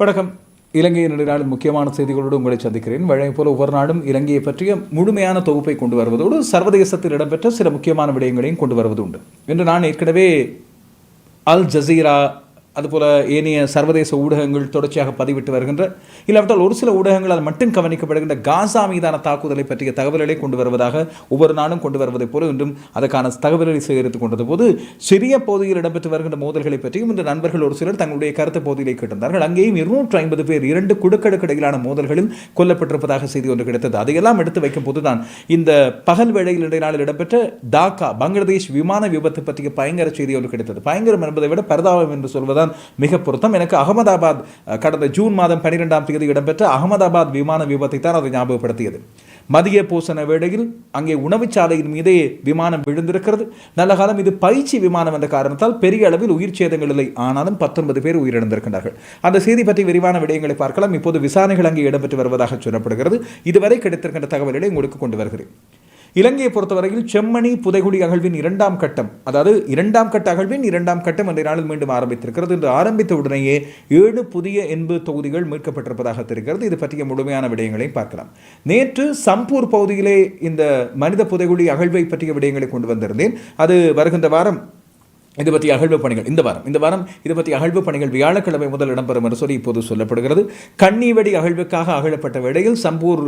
வணக்கம். இலங்கையின் நெடுநாளின் முக்கியமான செய்திகளோடு உங்களை சந்திக்கிறேன். வழங்கி போல ஒவ்வொரு நாடும் இலங்கையை பற்றிய முழுமையான தொகுப்பை கொண்டு வருவதோடு சர்வதேசத்தில் இடம்பெற்ற சில முக்கியமான விடயங்களையும் கொண்டு வருவது உண்டு என்று நான் ஏற்கனவே அல் ஜசீரா அதுபோல் ஏனைய சர்வதேச ஊடகங்கள் தொடர்ச்சியாக பதிவிட்டு வருகின்ற இல்லாவிட்டால் ஒரு சில ஊடகங்களால் மட்டும் கவனிக்கப்படுகின்ற காசா மீதான தாக்குதலை பற்றிய தகவல்களை கொண்டு வருவதாக ஒவ்வொரு நாளும் கொண்டு வருவதைப் போல இன்றும் அதற்கான தகவல்களை சேகரித்துக் கொண்டது போது சிறிய பகுதியில் இடம்பெற்று வருகின்ற மோதல்களை பற்றியும் இன்று நண்பர்கள் ஒரு சிலர் தங்களுடைய கருத்து பகுதியிலே கேட்டிருந்தார்கள். அங்கேயும் இருநூற்று ஐம்பது பேர் இரண்டு குடுக்கடுக்கு இடையிலான மோதல்களில் கொல்லப்பட்டிருப்பதாக செய்தி ஒன்று கிடைத்தது. அதையெல்லாம் எடுத்து வைக்கும் போதுதான் இந்த பகல் வேளையில் இன்றைய நாளில் இடம்பெற்ற டாக்கா பங்களாதேஷ் விமான விபத்து பற்றிய பயங்கர செய்தி ஒன்று கிடைத்தது. பயங்கரம் என்பதை விட பரதாபம் என்று சொல்வதால் சொல்வதுதான் மிக பொருத்தம். எனக்கு அகமதாபாத் கடந்த ஜூன் மாதம் பனிரெண்டாம் தேதி இடம்பெற்ற அகமதாபாத் விமான விபத்தை தான் அதை ஞாபகப்படுத்தியது. மதிய பூசண வேளையில் அங்கே உணவுச்சாலையின் மீதே விமானம் விழுந்திருக்கிறது. நல்ல காலம் இது பயிற்சி விமானம் என்ற காரணத்தால் பெரிய அளவில் உயிர் சேதங்கள் இல்லை. ஆனாலும் பத்தொன்பது பேர் உயிரிழந்திருக்கின்றார்கள். அந்த செய்தி பற்றி விரிவான விடயங்களை பார்க்கலாம். இப்போது விசாரணைகள் அங்கே இடம்பெற்று வருவதாக சொல்லப்படுகிறது. இதுவரை கிடைத்திருக்கின்ற தகவல்களை உங்களுக்கு கொண்டு வருகிறேன். இலங்கையை பொறுத்தவரையில் செம்மணி புதைகுடி அகழ்வின் இரண்டாம் கட்டம். அதாவது இரண்டாம் கட்ட அகழ்வின் இரண்டாம் கட்டம் அந்த நாளில் மீண்டும் ஆரம்பித்திருக்கிறது. என்று ஆரம்பித்த உடனேயே ஏழு புதிய எண்பு தொகுதிகள் மீட்கப்பட்டிருப்பதாக தெரிகிறது. இது பற்றிய முழுமையான விடயங்களை பார்க்கலாம். நேற்று சம்பூர் பகுதியிலே இந்த மனித புதைகுடி அகழ்வை பற்றிய விடயங்களை கொண்டு வந்திருந்தேன். அது வருகின்ற வாரம் இது பற்றி அகழ்வு பணிகள் இந்த வாரம் இந்த வாரம் இது பற்றி அகழ்வு பணிகள் வியாழக்கிழமை முதல் இடம்பெறும் என்று சொல்லி இப்போது சொல்லப்படுகிறது. கன்னிவெடி அகழ்வுக்காக அகழப்பட்ட வேளையில் சம்பூர்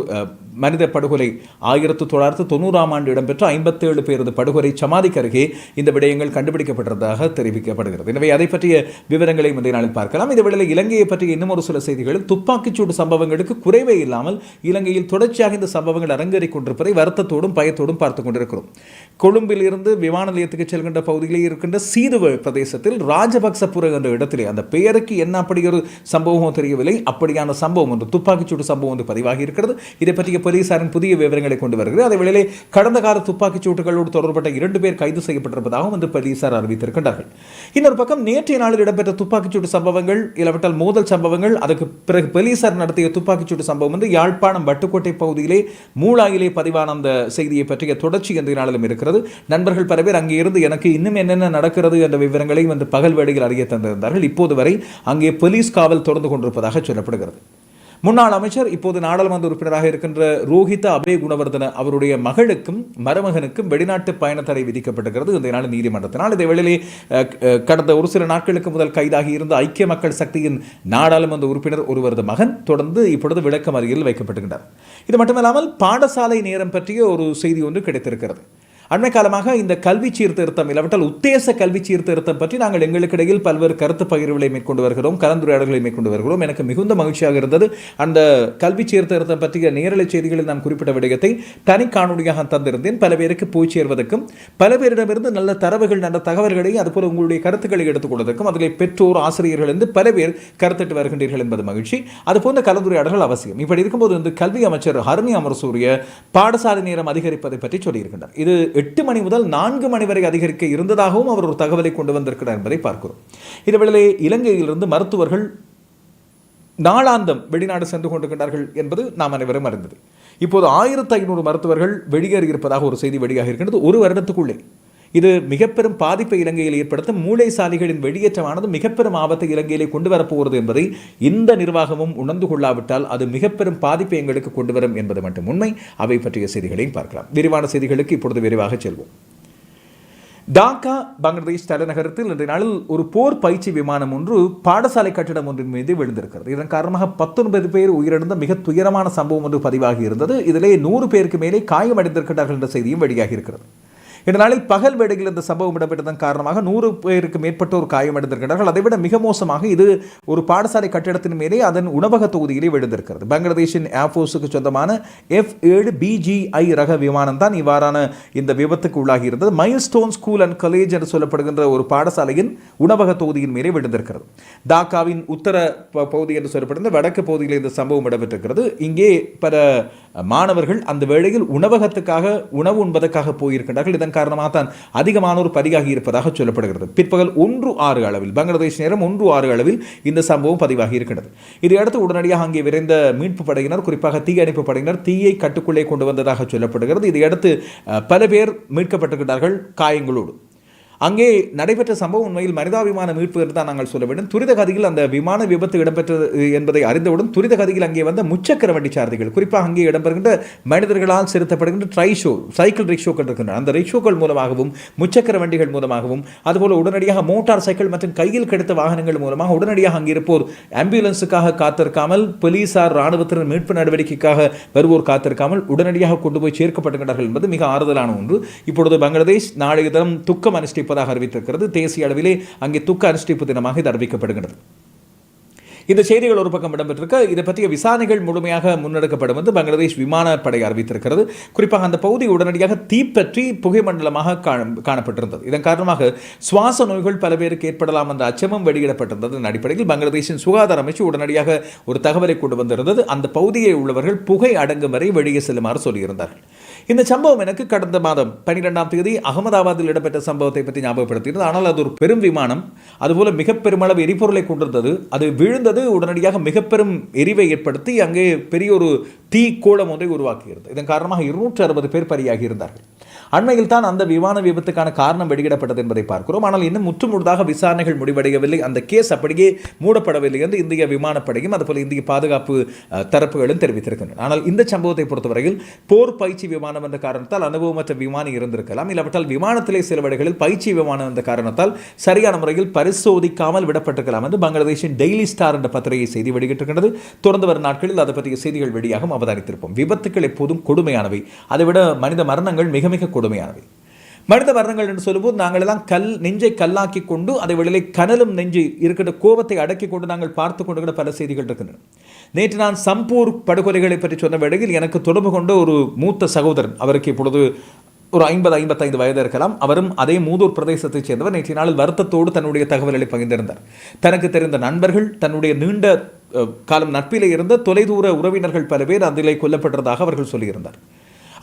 மனித படுகொலை ஆயிரத்து தொள்ளாயிரத்து தொண்ணூறாம் ஆண்டு இடம்பெற்ற ஐம்பத்தேழு பேரது படுகொலை சமாதிக்கு அருகே இந்த விடயங்கள் கண்டுபிடிக்கப்பட்டதாக தெரிவிக்கப்படுகிறது. எனவே அதை பற்றிய விவரங்களை முந்தைய நாளில் பார்க்கலாம். இந்த வேளையில் இலங்கையை பற்றிய இன்னும் ஒரு சில செய்திகளில் துப்பாக்கிச்சூடு சம்பவங்களுக்கு குறைவே இல்லாமல் இலங்கையில் தொடர்ச்சியாக இந்த சம்பவங்கள் அரங்கேறிக் கொண்டிருப்பதை வருத்தத்தோடும் பயத்தோடும் பார்த்துக் கொண்டிருக்கிறோம். கொழும்பிலிருந்து விமான நிலையத்துக்கு செல்கின்ற பகுதியில் இருக்கின்ற சீதுவ பிரதேசத்தில் ராஜபக்சபுர என்ற இடத்திலே அந்த பெயருக்கு என்ன அப்படி ஒரு சம்பவமோ தெரியவில்லை. அப்படியான சம்பவம் ஒன்று துப்பாக்கிச்சூடு சம்பவம் ஒன்று பதிவாகி இருக்கிறது. இதை பற்றிய போலீசாரின் புதிய விவரங்களை கொண்டு வருகிறது. அதே வேளையிலே கடந்த கால துப்பாக்கிச்சூட்டுகளோடு தொடர்பட்ட இரண்டு பேர் கைது செய்யப்பட்டிருப்பதாகவும் வந்து போலீசார் அறிவித்திருக்கின்றார்கள். இன்னொரு பக்கம் நேற்றைய நாளில் இடம்பெற்ற துப்பாக்கிச்சூடு சம்பவங்கள் இல்லாவிட்டால் மோதல் சம்பவங்கள் அதுக்கு பிறகு போலீசார் நடத்திய துப்பாக்கிச்சூடு சம்பவம் வந்து யாழ்ப்பாணம் வட்டுக்கோட்டை பகுதியிலே மூளாயிலே பதிவான அந்த செய்தியை பற்றிய தொடர்ச்சி என்ற நாளிலும் இருக்கிறது. நண்பர்கள் பல பேர் அங்கே இருந்து எனக்கு இன்னும் என்னென்ன நடக்கிறது என்ற விவரங்களை வந்து பகல் வேளையில் அறிய தந்திருந்தார்கள். இப்போது வரை அங்கே போலீஸ் காவல் தொடர்ந்து கொண்டிருப்பதாக சொல்லப்படுகிறது. முன்னாள் அமைச்சர் இப்போது நாடாளுமன்ற உறுப்பினராக இருக்கின்ற ரோஹித அபே குணவர்தன அவருடைய மகளுக்கும் மருமகனுக்கும் வெளிநாட்டு பயண தடை விதிக்கப்பட்டிருக்கிறது. இந்த நாள் நீதிமன்றத்தினால் இதை வேளையிலே கடந்த ஒரு சில நாட்களுக்கு முதல் கைதாகி இருந்த ஐக்கிய மக்கள் சக்தியின் நாடாளுமன்ற உறுப்பினர் ஒருவரது மகன் தொடர்ந்து இப்பொழுது விளக்கம் அருகில் வைக்கப்பட்டிருக்கிறார் இது மட்டுமல்லாமல் பாடசாலை நேரம் பற்றிய ஒரு செய்தி ஒன்று கிடைத்திருக்கிறது. அண்மை காலமாக இந்த கல்வி சீர்திருத்தம் இல்லாவிட்டால் உத்தேச கல்வி சீர்திருத்தம் பற்றி நாங்கள் எங்களுக்கிடையில் பல்வேறு கருத்து பகிர்வுகளை மேற்கொண்டு வருகிறோம் கலந்துரையாடல்களை மேற்கொண்டு வருகிறோம். எனக்கு மிகுந்த மகிழ்ச்சியாக இருந்தது. அந்த கல்வி சீர்திருத்தம் பற்றிய நேரலை செய்திகளில் நான் குறிப்பிட்ட விடயத்தை தனி காணொலியாக தந்திருந்தேன். பல பேருக்கு போய் சேர்வதற்கும் பல பேரிடமிருந்து நல்ல தரவுகள் நல்ல தகவல்களை அதுபோல் உங்களுடைய கருத்துக்களை எடுத்துக் கொள்வதற்கும் அதில் பெற்றோர் ஆசிரியர்கள் என்று பல பேர் கருத்திட்டு வருகின்றீர்கள் என்பது மகிழ்ச்சி. அது போன்ற கலந்துரையாடல்கள் அவசியம். இப்படி இருக்கும்போது வந்து கல்வி அமைச்சர் ஹரணி அமர்சூரிய பாடசாலை நேரம் அதிகரிப்பதை பற்றி சொல்லியிருக்கின்றார். இது எட்டு மணி முதல் நான்கு மணி வரை அதிகரிக்க இருந்ததாகவும் அவர் ஒரு தகவலை கொண்டு வந்திருக்கிறார் என்பதை பார்க்கிறோம். இதுவேளை இலங்கையிலிருந்து மருத்துவர்கள் நாளாந்தம் வெளிநாடு சென்று கொண்டிருக்கிறார்கள் என்பது நாம் அனைவரும் அறிந்தது. இப்போது ஆயிரத்து ஐநூறு மருத்துவர்கள் வெளியேறி இருப்பதாக ஒரு செய்தி வெளியாக இருக்கின்றது ஒரு வருடத்துக்குள்ளே. இது மிகப்பெரும் பாதிப்பை இலங்கையில் ஏற்படுத்தும் மூளைசாலிகளின் வெளியேற்றமானது மிகப்பெரும் ஆபத்தை இலங்கையிலே கொண்டு வரப்போகிறது என்பதை இந்த நிர்வாகமும் உணர்ந்து கொள்ளாவிட்டால் அது மிகப்பெரும் பாதிப்பை எங்களுக்கு கொண்டு வரும் என்பது மட்டும் உண்மை. அவை பற்றிய செய்திகளையும் பார்க்கலாம். விரிவான செய்திகளுக்கு இப்பொழுது விரிவாக செல்வோம். டாக்கா பங்களாதேஷ் தலைநகரத்தில் இன்றைய நாளில் ஒரு போர் பயிற்சி விமானம் ஒன்று பாடசாலை கட்டிடம் ஒன்றின் மீது விழுந்திருக்கிறது. இதன் காரணமாக பத்தொன்பது பேர் உயிரிழந்த மிக துயரமான சம்பவம் ஒன்று பதிவாகி இருந்தது. இதிலே நூறு பேருக்கு மேலே காயமடைந்திருக்கிறார்கள் என்ற செய்தியும் வெளியாகி இருக்கிறது. இந்த நாளில் பகல் வேடையில் இந்த சம்பவம் இடம்பெற்றதன் காரணமாக நூறு பேருக்கு மேற்பட்டோர் காயமடைந்திருக்கிறார்கள் அதைவிட மிக மோசமாக இது ஒரு பாடசாலை கட்டிடத்தின் மேலே அதன் உணவக தொகுதியிலே விழுந்திருக்கிறது. பங்களாதேஷின் ஏர்ஃபோர்ஸுக்கு சொந்தமான எஃப் ஏழு பிஜிஐ ரக விமானம் தான் இவ்வாறான இந்த விபத்துக்கு உள்ளாகி இருந்தது milestone school and college என்று சொல்லப்படுகின்ற ஒரு பாடசாலையின் உணவக தொகுதியின் மேலே விழுந்திருக்கிறது. டாக்காவின் உத்தர ப- பகுதி என்று சொல்லப்படுகிற வடக்கு பகுதியில் இந்த சம்பவம் இடம்பெற்றிருக்கிறது. இங்கே பல மாணவர்கள் அந்த வேளையில் உணவகத்துக்காக உணவு உண்பதற்காக போயிருக்கின்றார்கள். இதன் காரணமாக தான் அதிகமானோர் பதிவாகி இருப்பதாக சொல்லப்படுகிறது. பிற்பகல் ஒன்று ஆறு அளவில் பங்களாதேஷ் நேரம் ஒன்று ஆறு அளவில் இந்த சம்பவம் பதிவாகி இருக்கிறது இதையடுத்து உடனடியாக அங்கே விரைந்த மீட்பு படையினர் குறிப்பாக தீயணைப்பு படையினர் தீயை கட்டுக்குள்ளே கொண்டு வந்ததாக சொல்லப்படுகிறது. இதையடுத்து பல பேர் மீட்கப்பட்டிருக்கிறார்கள் காயங்களோடு. அங்கே நடைபெற்ற சம்பவம் உண்மையில் மனிதாபிமான மீட்பு என்று தான் நாங்கள் சொல்ல வேண்டும். துரித கதியில் அந்த விமான விபத்து இடம்பெற்றது என்பதை அறிந்தவுடன் துரித கதியில் அங்கே வந்த முச்சக்கர வண்டி சாரதிகள் குறிப்பாக அங்கே இடம்பெறுகின்ற மனிதர்களால் செலுத்தப்படுகின்ற ட்ரை ஷோ சைக்கிள் ரிக்ஷோக்கள் இருக்கின்றன. அந்த ரிக்ஷோக்கள் மூலமாகவும் முச்சக்கர வண்டிகள் மூலமாகவும் அதுபோல் உடனடியாக மோட்டார் சைக்கிள் மற்றும் கையில் கிடைத்த வாகனங்கள் மூலமாக உடனடியாக அங்கிருப்போர் ஆம்புலன்ஸுக்காக காத்திருக்காமல் போலீசார் ராணுவத்தினர் மீட்பு நடவடிக்கைக்காக வருவோர் காத்திருக்காமல் உடனடியாக கொண்டு போய் சேர்க்கப்படுகின்றார்கள் என்பது மிக ஆறுதலான ஒன்று. இப்பொழுது பங்களாதேஷ் நாளைய தினம் துக்கம் அனுஷ்டிப்பதாக அறிவித்திருக்கிறது. தேசிய அளவிலே அங்கே துக்க அனுஷ்டிப்பு தினமாக இது அறிவிக்கப்படுகிறது. இந்த செய்திகள் ஒரு பக்கம் இடம்பெற்றிருக்க இதை பற்றிய விசாரணைகள் முழுமையாக முன்னெடுக்கப்படும் என்று பங்களாதேஷ் விமானப்படை அறிவித்திருக்கிறது. குறிப்பாக அந்த பகுதி உடனடியாக தீப்பற்றி புகைமண்டலமாக காண- காணப்பட்டிருந்தது. இதன் காரணமாக சுவாச நோய்கள் பல பேருக்கு ஏற்படலாம் என்ற அச்சமும் வெளியிடப்பட்டிருந்தது. அடிப்படையில் பங்களாதேஷின் சுகாதார அமைச்சு உடனடியாக ஒரு தகவலை கொண்டு வந்திருந்தது. அந்த பகுதியை உள்ளவர்கள் புகை அடங்கும் வரை வெளியே செல்லுமாறு சொல்லியிருந்தார்கள். இந்த சம்பவம் எனக்கு கடந்த மாதம் பன்னிரெண்டாம் தேதி அகமதாபாத்தில் இடம்பெற்ற சம்பவத்தை பற்றி ஞாபகப்படுத்தியது. ஆனால் அது ஒரு பெரும் விமானம். அதுபோல மிக பெருமளவு எரிபொருளை கொண்டிருந்தது. அது விழுந்தது உடனடியாக மிக பெரும் எரிவை ஏற்படுத்தி அங்கே பெரிய ஒரு தீ கோளம் ஒன்றை உருவாக்குகிறது இதன் காரணமாக இருநூற்று அறுபது பேர் பலியாகி இருந்தார்கள் அண்மையில் தான் அந்த விமான விபத்துக்கான காரணம் வெளியிடப்பட்டது என்பதை பார்க்கிறோம். ஆனால் இன்னும் முற்றுமுழுதாக விசாரணைகள் முடிவடையவில்லை. அந்த கேஸ் அப்படியே மூடப்படவில்லை என்று இந்திய விமானப்படையும் அதுபோல் இந்திய பாதுகாப்பு தரப்புகளும் தெரிவித்திருக்கின்றன. ஆனால் இந்த சம்பவத்தை பொறுத்தவரையில் போர் பயிற்சி விமானம் என்ற காரணத்தால் அனுபவமற்ற விமானி இருந்திருக்கலாம். இல்லாவிட்டால் விமானத்திலே சில வழிகளில் பயிற்சி விமானம் என்ற காரணத்தால் சரியான முறையில் பரிசோதிக்காமல் விடப்பட்டிருக்கலாம் என்று பங்களாதேஷின் டெய்லி ஸ்டார் என்ற பத்திரிகை செய்தி வெளியிட்டிருக்கிறது தொடர்ந்து வரும் நாட்களில் அதை பற்றிய செய்திகள் வெளியாகும் அவதானித்திருப்போம். விபத்துக்கள் எப்போதும் கொடுமையானவை. அதைவிட மனித மரணங்கள் மிக மிக கொடுமையானவை. மனித மரணங்கள் என்று சொல்லும்போது நாங்கள் எல்லாம் கல் நெஞ்சை கல்லாக்கி கொண்டு அதை வெளியிலே கனலும் நெஞ்சு இருக்கிற கோபத்தை அடக்கி கொண்டு நாங்கள் பார்த்து கொண்டு பல செய்திகள் இருக்கின்றன. நேற்று நான் சம்பூர் படுகொலைகளை பற்றி சொன்ன வேளையில் எனக்கு தொடர்பு கொண்ட ஒரு மூத்த சகோதரன் அவருக்கு இப்பொழுது ஒரு ஐம்பது ஐம்பத்தைந்து வயது இருக்கலாம். அவரும் அதே மூதூர் பிரதேசத்தைச் சேர்ந்தவர். நேற்றைய நாளில் வருத்தத்தோடு தன்னுடைய தகவல்களை பகிர்ந்திருந்தார். தனக்கு தெரிந்த நண்பர்கள் தன்னுடைய நீண்ட காலம் நட்பிலே இருந்த தொலைதூர உறவினர்கள் பல பேர் அதிலே கொல்லப்பட்டதாக அவர்கள் சொல்லியிருந்தார்.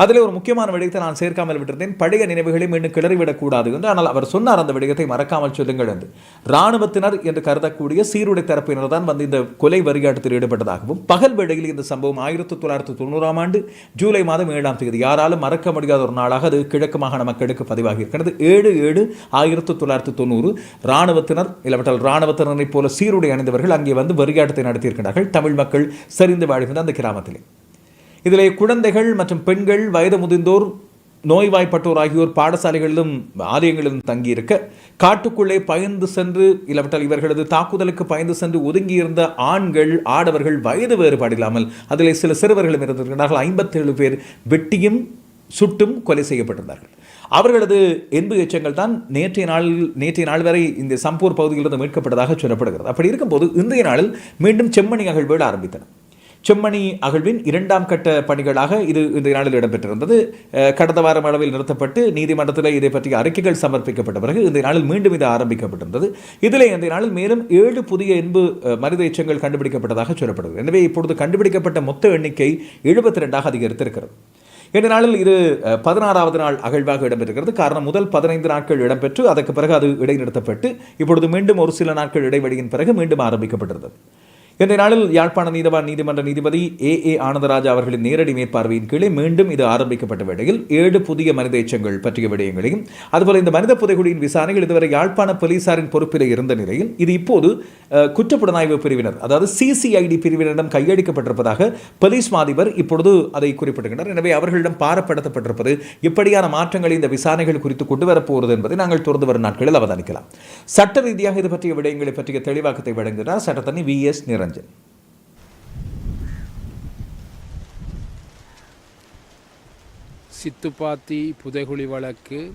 அதில் ஒரு முக்கியமான விடயத்தை நான் சேர்க்காமல் விட்டிருந்தேன். பழைய நினைவுகளை மீண்டும் கிளறிவிடக்கூடாது என்று. ஆனால் அவர் சொன்னார் அந்த விடயத்தை மறக்காமல் சொல்லுங்கள் என்று. இராணுவத்தினர் என்று கருதக்கூடிய சீருடை தரப்பினர் தான் வந்து இந்த கொலை வரிகாட்டத்தில் ஈடுபட்டதாகவும் பகல் வேளையில் இந்த சம்பவம் ஆயிரத்தி தொள்ளாயிரத்தி தொண்ணூறாம் ஆண்டு ஜூலை மாதம் ஏழாம் தேதி. யாராலும் மறக்க முடியாத ஒரு நாளாக அது கிழக்கு மாகாண மக்களுக்கு பதிவாகி இருக்கிறது ஏழு ஏழு ஆயிரத்தி தொள்ளாயிரத்தி தொண்ணூறு. இராணுவத்தினர் இல்லாவிட்டால் ராணுவத்தினரை போல சீருடை அணிந்தவர்கள் அங்கே வந்து வரிகாட்டத்தை நடத்தியிருக்கிறார்கள். தமிழ் மக்கள் சரிந்து வாழ்கின்ற அந்த கிராமத்திலே. இதிலே குழந்தைகள் மற்றும் பெண்கள் வயது முதிர்ந்தோர் நோய்வாய்ப்பட்டோர் ஆகியோர் பாடசாலைகளிலும் ஆலயங்களிலும் தங்கியிருக்க காட்டுக்குள்ளே பயந்து சென்று இல்லாவிட்டால் இவர்களது தாக்குதலுக்கு பயந்து சென்று ஒதுங்கியிருந்த ஆண்கள் ஆடவர்கள் வயது வேறுபாடு இல்லாமல் அதில் சில சிறுவர்களும் இருந்திருக்கிறார்கள். ஐம்பத்தேழு பேர் வெட்டியும் சுட்டும் கொலை செய்யப்பட்டிருந்தார்கள். அவர்களது என்பு எச்சங்கள் தான் நேற்றைய நாளில் நேற்றைய நாள் வரை இந்த சம்பூர் பகுதியிலிருந்து மீட்கப்பட்டதாக சொல்லப்படுகிறது. அப்படி இருக்கும்போது இன்றைய நாளில் மீண்டும் செம்மணி அகழ்வுகள் ஆரம்பித்தன செம்மணி அகழ்வின் இரண்டாம் கட்ட பணிகளாக இது இந்த நாளில் இடம்பெற்றிருந்தது. கடந்த வாரம் அளவில் நிறுத்தப்பட்டு நீதிமன்றத்தில் இதை பற்றிய அறிக்கைகள் சமர்ப்பிக்கப்பட்ட பிறகு இந்த நாளில் மீண்டும் இது ஆரம்பிக்கப்பட்டிருந்தது. இதில் இந்த நாளில் மேலும் ஏழு புதிய என்பு மனித எச்சங்கள் கண்டுபிடிக்கப்பட்டதாக சொல்லப்படுகிறது. எனவே இப்பொழுது கண்டுபிடிக்கப்பட்ட மொத்த எண்ணிக்கை எழுபத்தி ரெண்டாக அதிகரித்திருக்கிறது. இந்த நாளில் இது பதினாறாவது நாள் அகழ்வாக இடம்பெறுகிறது காரணம் முதல் பதினைந்து நாட்கள் இடம்பெற்று அதற்கு பிறகு அது இடைநிறுத்தப்பட்டு இப்பொழுது மீண்டும் ஒரு சில நாட்கள் இடைவெளியின் பிறகு மீண்டும் ஆரம்பிக்கப்பட்டிருந்தது. இன்றைய நாளில் யாழ்ப்பாண நீதவான் நீதிமன்ற நீதிபதி ஏ. ஏ. ஆனந்தராஜா அவர்களின் நேரடி மேற்பார்வையின் கீழே மீண்டும் இது ஆரம்பிக்கப்பட்ட வேளையில் ஏழு புதிய மனித எச்சங்கள் பற்றிய விடயங்களையும் அதுபோல இந்த மனித புதைகுழியின் விசாரணைகள் இதுவரை யாழ்ப்பாண போலீசாரின் பொறுப்பில் இருந்த நிலையில் இது இப்போது குற்றப்புலனாய்வு பிரிவினர் அதாவது சிசிஐடி பிரிவினரிடம் கையளிக்கப்பட்டிருப்பதாக போலீஸ் மாதிபர் இப்பொழுது அதை குறிப்பிடுகின்றனர். எனவே அவர்களிடம் பாரப்படுத்தப்பட்டிருப்பது இப்படியான மாற்றங்களை இந்த விசாரணைகள் குறித்து கொண்டு வரப்போகிறது என்பதை நாங்கள் தொடர்ந்து வரும் நாட்களில் அவதானிக்கலாம். சட்ட ரீதியாக இது பற்றிய விடயங்களை பற்றிய தெளிவாக்கத்தை வழங்குகிறார் சட்டத்தனி வி. எஸ். நிரஞ்சன். சித்துப்பாத்தி புதைகுழி வழக்கு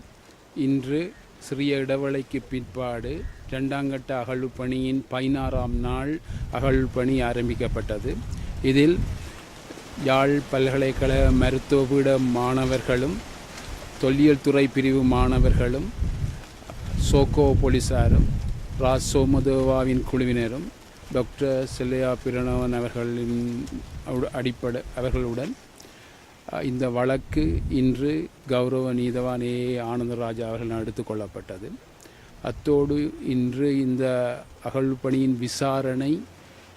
இன்று சிறிய இடைவெளிக்கு பிற்பாடு இரண்டாங்கட்ட அகழ்வு பணியின் பதினாறாம் நாள் அகழ்வு பணி ஆரம்பிக்கப்பட்டது. இதில் யாழ் பல்கலைக்கழக மருத்துவபீட மாணவர்களும் தொல்லியல் துறை பிரிவு மாணவர்களும் சோகோ போலீசாரும் ராஜ் சோமதேவாவின் குழுவினரும் டாக்டர் செல்லையா பிரணவன் அவர்களின் அடிப்படை அவர்களுடன் இந்த வழக்கு இன்று கௌரவ நீதவான் ஏ ஆனந்தராஜா அவர்கள் எடுத்துக் கொள்ளப்பட்டது. அத்தோடு இன்று இந்த அகழ்பணியின் விசாரணை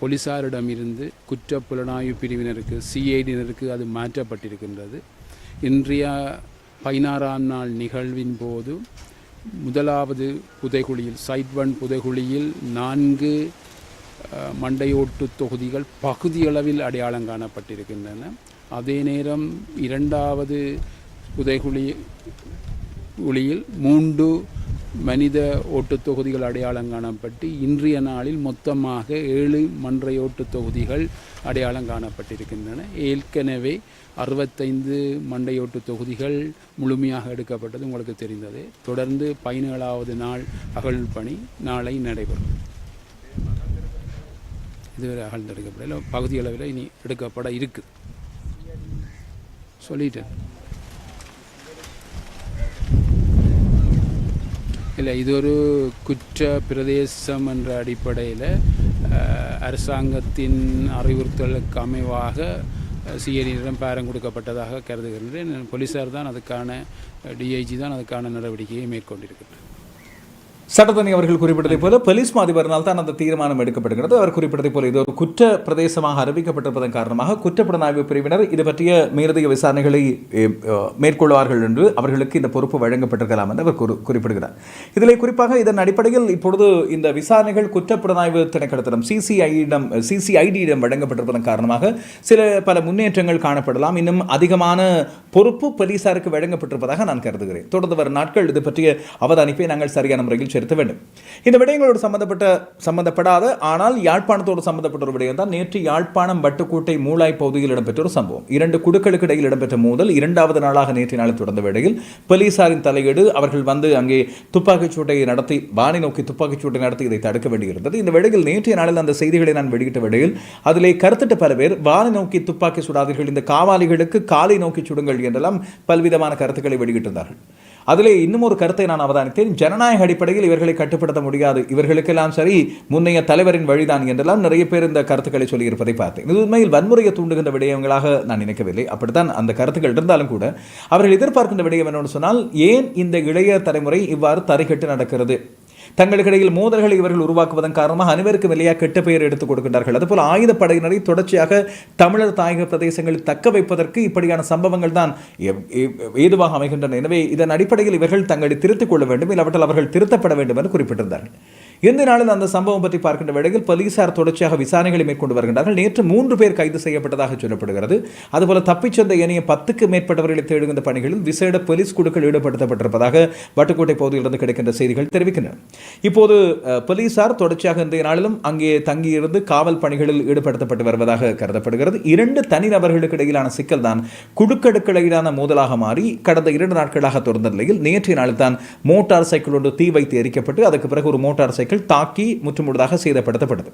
போலீசாரிடமிருந்து குற்ற புலனாய்வு பிரிவினருக்கு சிஐடியினருக்கு அது மாற்றப்பட்டிருக்கின்றது. இன்றைய பதினாறாம் நாள் நிகழ்வின் போது முதலாவது புதைகுழியில் சைட் ஒன் புதைகுழியில் நான்கு மண்டையோட்டு தொகுதிகள் பகுதியளவில் அடையாளம் காணப்பட்டிருக்கின்றன. அதே நேரம் இரண்டாவது புதைகுழி குழியில் மூன்று மனித ஓட்டுத் தொகுதிகள் அடையாளம் காணப்பட்டு இன்றைய நாளில் மொத்தமாக ஏழு மன்றையோட்டு தொகுதிகள் அடையாளம் காணப்பட்டிருக்கின்றன. ஏற்கனவே அறுபத்தைந்து மண்டையோட்டு தொகுதிகள் முழுமையாக எடுக்கப்பட்டது உங்களுக்கு தெரிந்தது. தொடர்ந்து பதினேழாவது நாள் அகழ் பணி நாளை நடைபெறும். இதுவரை அகழ்ந்தெடுக்கப்படல பகுதி அளவில் இனி எடுக்கப்பட இருக்குது சொல்லிட்டேன். இல்லை இது ஒரு குற்ற பிரதேசம் என்ற அடிப்படையில் அரசாங்கத்தின் அறிவுறுத்தலுக்கு அமைவாக சிஐடியிடம் பேரம் கொடுக்கப்பட்டதாக கருதுகின்றேன். போலீஸார் தான் அதுக்கான டிஐஜி தான் அதுக்கான நடவடிக்கையை மேற்கொண்டிருக்கிறார். சட்டத்தனி அவர்கள் குறிப்பிட்டதை போல போலீஸ் அதிபரினால் தான் அந்த தீர்மானம் எடுக்கப்படுகிறது. அவர் குறிப்பிட்டதை போல இது ஒரு குற்ற பிரதேசமாக அறிவிக்கப்பட்டிருப்பதன் காரணமாக குற்றப்புலனாய்வு பிரிவினர் இது பற்றிய மேலதிக விசாரணைகளை மேற்கொள்வார்கள் என்று அவர்களுக்கு இந்த பொறுப்பு வழங்கப்பட்டிருக்கலாம் என்று அவர் குறிப்பிடுகிறார். இதில் குறிப்பாக இதன் அடிப்படையில் இப்பொழுது இந்த விசாரணைகள் குற்றப்புலனாய்வு திணைக்களத்திடம் சிசிஐடம் சிசிஐடியிடம் வழங்கப்பட்டிருப்பதன் காரணமாக சில பல முன்னேற்றங்கள் காணப்படலாம். இன்னும் அதிகமான பொறுப்பு போலீசாருக்கு வழங்கப்பட்டிருப்பதாக நான் கருதுகிறேன். தொடர்ந்து வரும் நாட்கள் இது பற்றிய அவதானிப்பை நாங்கள் சரியான முறையில் செலுத்த வேண்டும் இந்த விடயங்களோடு சம்பந்தப்பட்ட சம்பந்தப்படாத ஆனால் யாழ்ப்பாணத்தோடு சம்பந்தப்பட்ட ஒரு விடயம் தான் நேற்று யாழ்ப்பாணம் வட்டுக்கோட்டை மூளாய் பகுதியில் இடம்பெற்ற ஒரு சம்பவம். இரண்டு குடுக்களுக்கு இடையில் இடம்பெற்ற மோதல் இரண்டாவது நாளாக நேற்று நாளில் தொடர்ந்த வேளையில் போலீசாரின் தலையீடு அவர்கள் வந்து அங்கே துப்பாக்கிச் சூட்டை நடத்தி வானை நோக்கி துப்பாக்கிச் சூட்டை நடத்தி இதை தடுக்க வேண்டியிருந்தது. இந்த வேளையில் நேற்றைய நாளில் அந்த செய்திகளை நான் வெளியிட்ட வேளையில் அதிலே கருத்திட்ட பல பேர் வானை நோக்கி துப்பாக்கி சுடாதீர்கள் இந்த காவாலிகளுக்கு காலை நோக்கி சுடுங்கள் என்றெல்லாம் பல்விதமான கருத்துக்களை வெளியிட்டிருந்தார்கள். அதிலே இன்னும் ஒரு கருத்தை நான் அவதானித்தேன். ஜனநாயக அடிப்படையில் இவர்களை கட்டுப்படுத்த முடியாது. இவர்களுக்கெல்லாம் சரி முன்னைய தலைவரின் வழிதான் என்றெல்லாம் நிறைய பேர் இந்த கருத்துக்களை சொல்லியிருப்பதை பார்த்தேன். இது உண்மையில் வன்முறையை தூண்டுகின்ற விடயங்களாக நான் நினைக்கவில்லை. அப்படித்தான் அந்த கருத்துக்கள் இருந்தாலும் கூட அவர்கள் எதிர்பார்க்கின்ற விடயம் என்னன்னு சொன்னால் ஏன் இந்த இளைய தலைமுறை இவ்வாறு தரைகட்டு நடக்கிறது? தங்களுக்கிடையில் மோதல்களை இவர்கள் உருவாக்குவதன் காரணமாக அனைவருக்கும் வெளியாக கெட்ட பெயர் எடுத்துக் கொடுக்கின்றார்கள். அதுபோல் ஆயுதப்படையினரை தொடர்ச்சியாக தமிழர் தாயக பிரதேசங்களில் தக்க வைப்பதற்கு இப்படியான சம்பவங்கள் தான் ஏதுவாக அமைகின்றன. எனவே இதன் அடிப்படையில் இவர்கள் தங்களை திருத்திக் கொள்ள வேண்டும். இல்லாவிட்டால் அவர்கள் திருத்தப்பட வேண்டும் என்று குறிப்பிட்டிருந்தார்கள். இந்த நாளில் அந்த சம்பவம் பற்றி பார்க்கின்ற வேளையில் போலீசார் தொடர்ச்சியாக விசாரணைகளை மேற்கொண்டு வருகின்றார்கள். நேற்று மூன்று பேர் கைது செய்யப்பட்டதாக சொல்லப்படுகிறது. அதுபோல தப்பிச் சென்ற ஏனைய பத்துக்கு மேற்பட்டவர்களை தேடுகின்ற பணிகளில் விசேட போலீஸ் குழுக்கள் ஈடுபடுத்தப்பட்டிருப்பதாக வட்டுக்கோட்டை பகுதியிலிருந்து கிடைக்கின்ற செய்திகள் தெரிவிக்கின்றன. இப்போது போலீசார் தொடர்ச்சியாக இன்றைய நாளிலும் அங்கே தங்கியிருந்து காவல் பணிகளில் ஈடுபடுத்தப்பட்டு வருவதாக கருதப்படுகிறது. இரண்டு தனிநபர்களுக்கு இடையிலான சிக்கல் தான் குடுக்கடுக்கிடையிலான மோதலாக மாறி கடந்த இரண்டு நாட்களாக தொடர்ந்த நிலையில் நேற்றைய நாளில் தான் மோட்டார் சைக்கிள் ஒன்று தீ வைத்து எரிக்கப்பட்டு அதற்கு பிறகு ஒரு மோட்டார் சைக்கிள் தாக்கி முற்றுமுழுதாக சேதப்படுத்தப்பட்டது.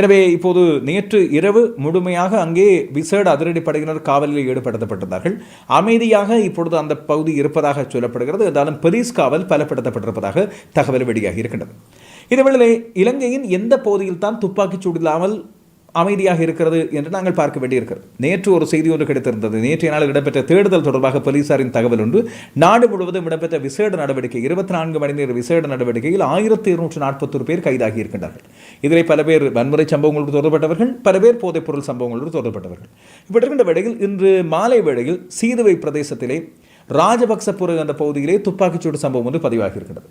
எனவே இப்போது நேற்று இரவு முழுமையாக அங்கே விசேட அதிரடி படையினர் காவலில் ஈடுபடுத்தப்பட்டிருந்தார்கள். அமைதியாக இப்பொழுது அந்த பகுதி இருப்பதாக சொல்லப்படுகிறது. இருந்தாலும் பெரிஸ் காவல் பலப்படுத்தப்பட்டிருப்பதாக தகவல் வெளியாகி இருக்கின்றது. இதேவேளை இலங்கையின் எந்த பகுதியில் தான் துப்பாக்கிச் சூடு இல்லாமல் அமைதியாக இருக்கிறது என்று நாங்கள் பார்க்க வேண்டியிருக்கிறது. நேற்று ஒரு செய்தி ஒன்று கிடைத்திருந்தது. நேற்றைய நாள் இடம்பெற்ற தேடுதல் தொடர்பாக போலீசாரின் தகவல் ஒன்று நாடு முழுவதும் இடம்பெற்ற விசேட நடவடிக்கை இருபத்தி நான்கு மணி நேர விசேட நடவடிக்கையில் ஆயிரத்தி இருநூற்று நாற்பத்தொரு பேர் கைதாகி இருக்கின்றார்கள். இதிலே பல பேர் வன்முறை சம்பவங்களோடு தொடர்பட்டவர்கள் பல பேர் போதைப்பொருள் சம்பவங்களோடு தொடர்பட்டவர்கள். இப்படி இருக்கின்ற வேளையில் இன்று மாலை வேளையில் சீதுவை பிரதேசத்திலே ராஜபக்சபுர என்ற பகுதியிலே துப்பாக்கிச்சூடு சம்பவம் ஒன்று பதிவாகி இருக்கின்றது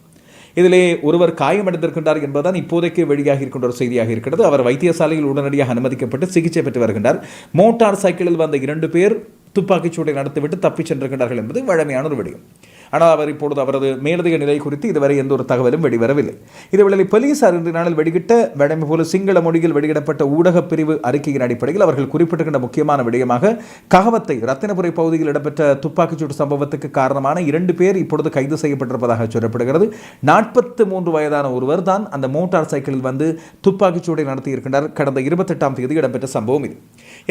இதிலே ஒருவர் காயமடைந்திருக்கின்றார் என்பதுதான் இப்போதைக்கு வெளியாகி இருக்கின்ற ஒரு செய்தியாக இருக்கிறது. அவர் வைத்தியசாலையில் உடனடியாக அனுமதிக்கப்பட்டு சிகிச்சை பெற்று வருகின்றார். மோட்டார் சைக்கிளில் வந்த இரண்டு பேர் துப்பாக்கிச் சூட்டை நடத்திவிட்டு தப்பிச் சென்றிருக்கின்றார்கள் என்பது வழமையான ஒரு விடயம். ஆனால் அவர் இப்பொழுது அவரது மேலதிக நிலை குறித்து இதுவரை எந்த ஒரு தகவலும் வெளிவரவில்லை. இதுவேளை போலீசார் இன்று நாளில் வெளியிட்ட வழமை போல சிங்கள மொழியில் வெளியிடப்பட்ட ஊடகப் பிரிவு அறிக்கையின் அடிப்படையில் அவர்கள் குறிப்பிட்டிருக்கின்ற முக்கியமான விடயமாக ககவத்தை ரத்தினபுரை பகுதியில் இடம்பெற்ற துப்பாக்கிச்சூடு சம்பவத்துக்கு காரணமான இரண்டு பேர் இப்பொழுது கைது செய்யப்பட்டிருப்பதாக சொல்லப்படுகிறது. நாற்பத்து மூன்று வயதான ஒருவர் தான் அந்த மோட்டார் சைக்கிளில் வந்து துப்பாக்கிச்சூடை நடத்தியிருக்கின்றார். கடந்த இருபத்தெட்டாம் தேதி இடம்பெற்ற சம்பவம் இது.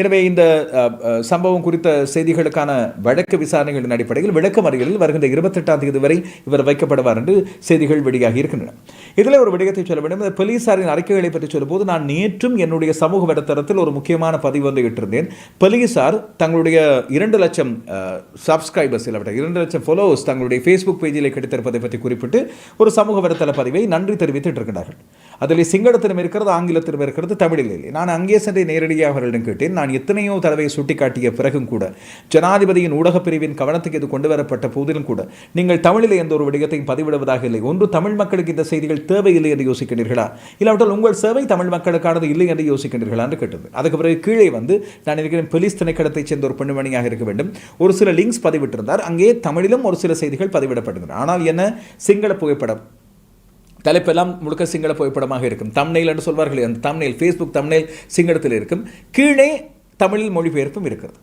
எனவே இந்த சம்பவம் குறித்த செய்திகளுக்கான வழக்கு விசாரணைகளின் அடிப்படையில் விளக்கமறியலில் வருகின்ற இருபத்தெட்டாம் தேதி வரை இவர் வைக்கப்படுவார் என்று செய்திகள் வெளியாகி இருக்கின்றன. இதில் ஒரு விடயத்தை சொல்ல வேண்டும். இந்த போலீசாரின் அறிக்கைகளை பற்றி சொல்லும்போது நான் நேற்றும் என்னுடைய சமூக வலைத்தளத்தில் ஒரு முக்கியமான பதிவு ஒன்றை இட்டிருந்தேன். போலீசார் தங்களுடைய இரண்டு லட்சம் சப்ஸ்கிரைபர்ஸ் இல்லை இரண்டு லட்சம் ஃபாலோவர்ஸ் தங்களுடைய ஃபேஸ்புக் பேஜில் கிடைத்திருப்பதை பற்றி குறிப்பிட்டு ஒரு சமூக வலைத்தள பதிவை நன்றி தெரிவித்துட்டு இருக்கிறார்கள் அதில் சிங்களத்திலும் இருக்கிறது ஆங்கிலத்திலும் இருக்கிறது தமிழில் இல்லை. நான் அங்கே சென்று நேரடியாக அவர்களிடம் கேட்டேன். நான் எத்தனையோ தடவை சுட்டிக்காட்டிய பிறகும் கூட ஜனாதிபதியின் ஊடகப் பிரிவின் கவனத்துக்கு இது கொண்டு வரப்பட்ட போதிலும் கூட நீங்கள் தமிழில் எந்த ஒரு விடயத்தையும் பதிவிடுவதாக இல்லை. ஒன்று தமிழ் மக்களுக்கு இந்த செய்திகள் தேவையில்லை என்று யோசிக்கின்றீர்களா? இல்லாவிட்டால் உங்கள் சேவை தமிழ் மக்களுக்கானது இல்லை என்று யோசிக்கின்றீர்களா என்று கேட்டது. அதுக்கு பிறகு கீழே வந்து நான் இருக்கிறேன் போலீஸ் திணைக்களத்தைச் சேர்ந்த ஒரு பெண்மணியாக இருக்க வேண்டும். ஒரு சில லிங்க்ஸ் பதிவிட்டிருந்தார். அங்கே தமிழிலும் ஒரு சில செய்திகள் பதிவிடப்படுகின்றன ஆனால் என்ன? சிங்கள புகைப்படம். தலைப்பெல்லாம் முழுக்க சிங்கள புகைப்படமாக இருக்கும். தம்னெயில் என்று சொல்வார்கள் அந்த தம்னெயில் ஃபேஸ்புக் தம்னெயில் சிங்களத்தில் இருக்கும். கீழே தமிழில் மொழிபெயர்ப்பும் இருக்கிறது.